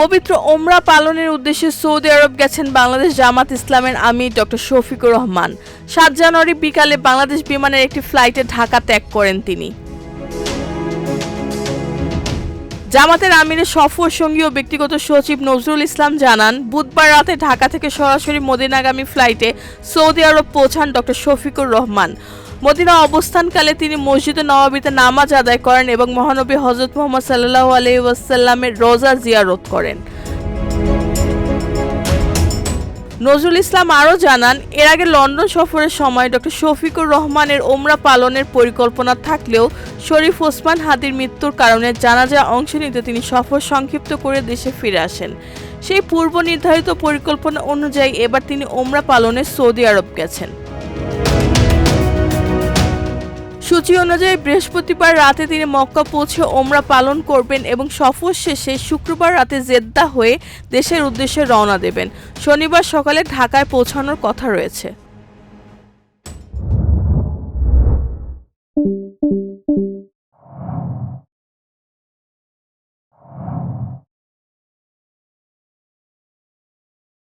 পবিত্র ওমরা পালনের উদ্দেশ্যে সৌদি আরব গেছেন বাংলাদেশ জামাত ইসলামের আমির ডক্টর শফিকুর রহমান। সাত জানুয়ারি বিকালে বাংলাদেশ বিমানের একটি ফ্লাইটে ঢাকা ত্যাগ করেন তিনি। জামাতের আমিরের সফর সঙ্গী ও ব্যক্তিগত সচিব নজরুল ইসলাম জানান, বুধবার রাতে ঢাকা থেকে সরাসরি মদিনাগামী ফ্লাইটে সৌদি আরব পৌঁছান ডক্টর শফিকুর রহমান। মদিনা অবস্থানকালে তিনি মসজিদে নবাবিতে নামাজ আদায় করেন এবং মহানবী হজরত মোহাম্মদ সাল্লাহ আলি ওয়াসাল্লামের রোজা জিয়ারত করেন। নজরুল ইসলাম আরও জানান, এর আগে লন্ডন সফরের সময় ডক্টর শফিকুর রহমানের ওমরা পালনের পরিকল্পনা থাকলেও শরীফ ওসমান হাদির মৃত্যুর কারণে জানাজা অংশ নিতে তিনি সফর সংক্ষিপ্ত করে দেশে ফিরে আসেন। সেই পূর্ব নির্ধারিত পরিকল্পনা অনুযায়ী এবার তিনি ওমরা পালনে সৌদি আরব গেছেন। সূচি অনুযায়ী বৃহস্পতিবার রাতে তিনি মক্কা পৌঁছে ওমরা পালন করবেন এবং সফর শেষে শুক্রবার রাতে জেদ্দা হয়ে দেশের উদ্দেশ্যে রওনা দেবেন। শনিবার সকালে ঢাকায় পৌঁছানোর কথা রয়েছে।